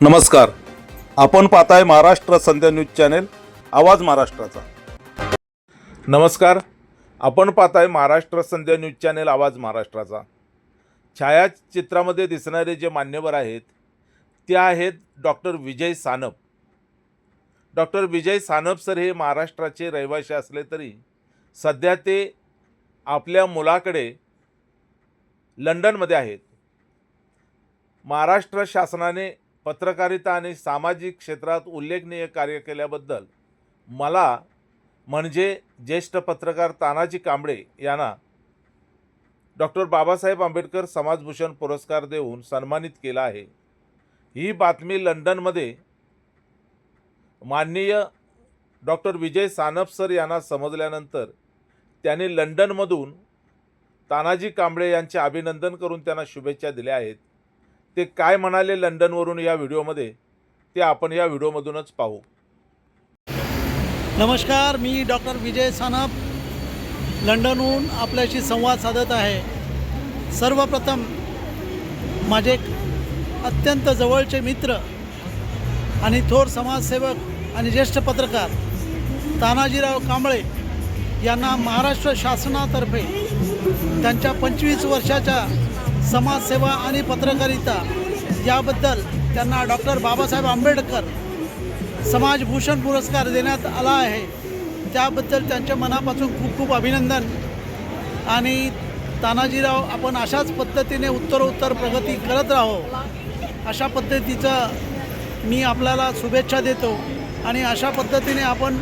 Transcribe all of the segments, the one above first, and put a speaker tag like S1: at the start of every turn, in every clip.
S1: नमस्कार. आपण पाहताय महाराष्ट्र संध्या न्यूज चॅनेल आवाज महाराष्ट्राचा. नमस्कार. आपण पाहताय महाराष्ट्र संध्या न्यूज चॅनेल आवाज महाराष्ट्राचा. छायाचित्रामध्ये दिसणारे जे मान्यवर आहेत ते आहेत doctor Vijay Sanap. Doctor Vijay Sanap sir हे महाराष्ट्राचे रहिवासी असले तरी सध्या ते आपल्या मुलाकडे लंडनमध्ये आहेत. महाराष्ट्र शासनाने पत्रकारिता आणि सामाजिक क्षेत्रात उल्लेखनीय कार्य केल्याबद्दल मला म्हणजे ज्येष्ठ पत्रकार तानाजी कांबळे यांना डॉक्टर बाबासाहेब आंबेडकर समाजभूषण पुरस्कार देऊन सन्मानित केला आहे. ही बातमी लंडनमध्ये माननीय डॉक्टर विजय सानप सर यांना समजल्यानंतर त्यांनी लंडनमधून तानाजी कांबळे यांचे अभिनंदन करून त्यांना शुभेच्छा दिल्या आहेत. ते काय म्हणाले लंडनवरून या व्हिडिओमध्ये ते आपण या व्हिडिओमधूनच पाहू.
S2: नमस्कार मी डॉक्टर विजय सानप. लंडनहून आपल्याशी संवाद साधत आहे. सर्वप्रथम माझे अत्यंत जवळचे मित्र आणि थोर समाजसेवक आणि ज्येष्ठ पत्रकार तानाजीराव कांबळे यांना महाराष्ट्र शासनातर्फे त्यांच्या पंचवीस वर्षाच्या समाजसेवा आणि पत्रकारिता याबद्दल त्यांना डॉक्टर बाबासाहेब आंबेडकर समाजभूषण पुरस्कार देण्यात आला आहे. त्याबद्दल त्यांच्या मनापासून खूप खूप अभिनंदन. आणि तानाजीराव आपण अशाच पद्धतीने उत्तरोत्तर प्रगती करत राहो. अशा पद्धतीचं मी आपल्याला शुभेच्छा देतो. आणि अशा पद्धतीने आपण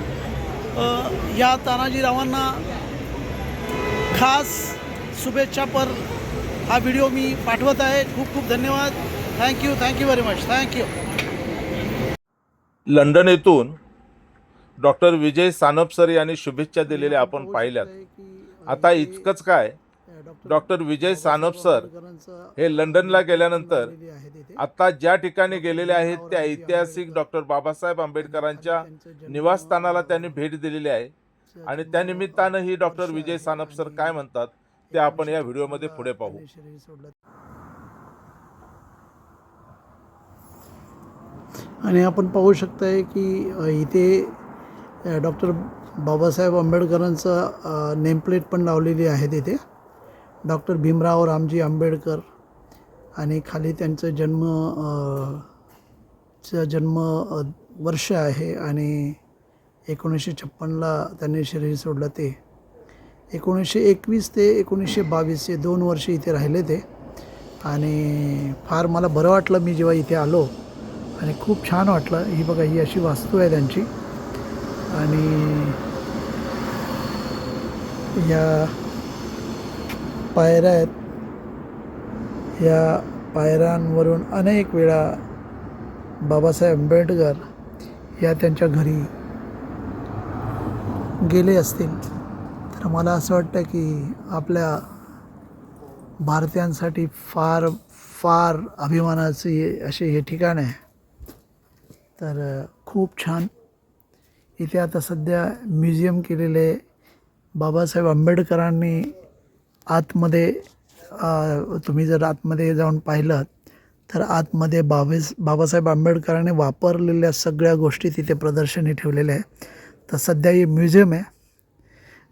S2: या तानाजीरावांना खास शुभेच्छापर हा व्हिडिओ मी पाठवत आहे. खूप खूप धन्यवाद. Thank you thank you very much thank you
S1: London येथून डॉक्टर विजय सानप सर यांनी शुभेच्छा दिलेल्या आपण पाहिल्यात. आता इतकंच काय? डॉक्टर विजय सानप सर हे लंडनला गेल्यानंतर आता ज्या ठिकाणी गेलेले आहेत त्या ऐतिहासिक डॉक्टर बाबासाहेब आंबेडकरांच्या निवासस्थानाला त्यांनी भेट दिलेली आहे. आणि त्या निमित्तानं ही डॉक्टर विजय सानप सर काय म्हणतात? ते आपण या व्हिडिओमध्ये पुढे पाहू.
S2: आणि आपण पाहू शकताय की इथे डॉक्टर बाबासाहेब आंबेडकरांचं नेमप्लेट पण लावलेली आहे तिथे. डॉक्टर भीमराव रामजी आंबेडकर आणि खाली त्यांचं जन्म चं जन्म वर्ष आहे आणि एकोणीसशे छप्पनला त्यांनी शरीर सोडलं ते. एकोणीसशे एकवीस ते एकोणीसशे बावीस हे दोन वर्ष इथे राहिले ते. आणि फार मला बरं वाटलं मी जेव्हा इथे आलो. आणि खूप छान वाटलं. ही बघा ही अशी वास्तू आहे त्यांची. आणि या पायऱ्या आहेत. या पायऱ्यांवरून अनेक वेळा बाबासाहेब आंबेडकर या त्यांच्या घरी गेले असतील. तर मला असं वाटतं की आपल्या भारतीयांसाठी फार फार अभिमानाचे असे हे ठिकाण आहे. तर खूप छान. इथे आता सध्या म्युझियम केलेले बाबासाहेब आंबेडकरांनी आतमध्ये तुम्ही जर आतमध्ये जाऊन पाहिलं तर आतमध्ये बाबेस बाबासाहेब आंबेडकरांनी वापरलेल्या सगळ्या गोष्टी तिथे प्रदर्शनी ठेवलेल्या आहे तर सध्या हे म्युझियम आहे.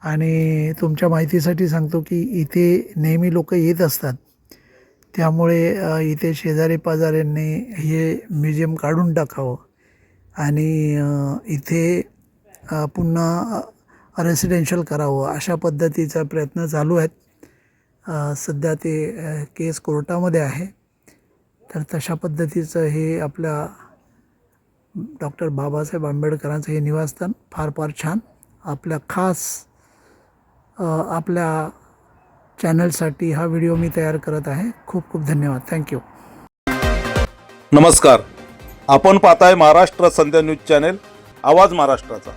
S2: आणि तुमच्या माहितीसाठी सांगतो की इथे नेहमी लोक येत असतात. त्यामुळे इथे शेजारी पाजाऱ्यांनी हे म्युझियम काढून टाकावं. आणि इथे पुन्हा रेसिडेन्शियल करावं अशा पद्धतीचा प्रयत्न चालू आहेत. सध्या ते केस कोर्टामध्ये आहे. तर तशा पद्धतीचं हे आपल्या डॉक्टर बाबासाहेब आंबेडकरांचं हे निवासस्थान फार फार छान. आपल्या खास आपल्या चॅनलसाठी हा व्हिडिओ मी तयार करत आहे. खूप खूप धन्यवाद. थँक्यू
S1: नमस्कार. आपण पाहताय महाराष्ट्र संध्या न्यूज चॅनेल आवाज महाराष्ट्राचा.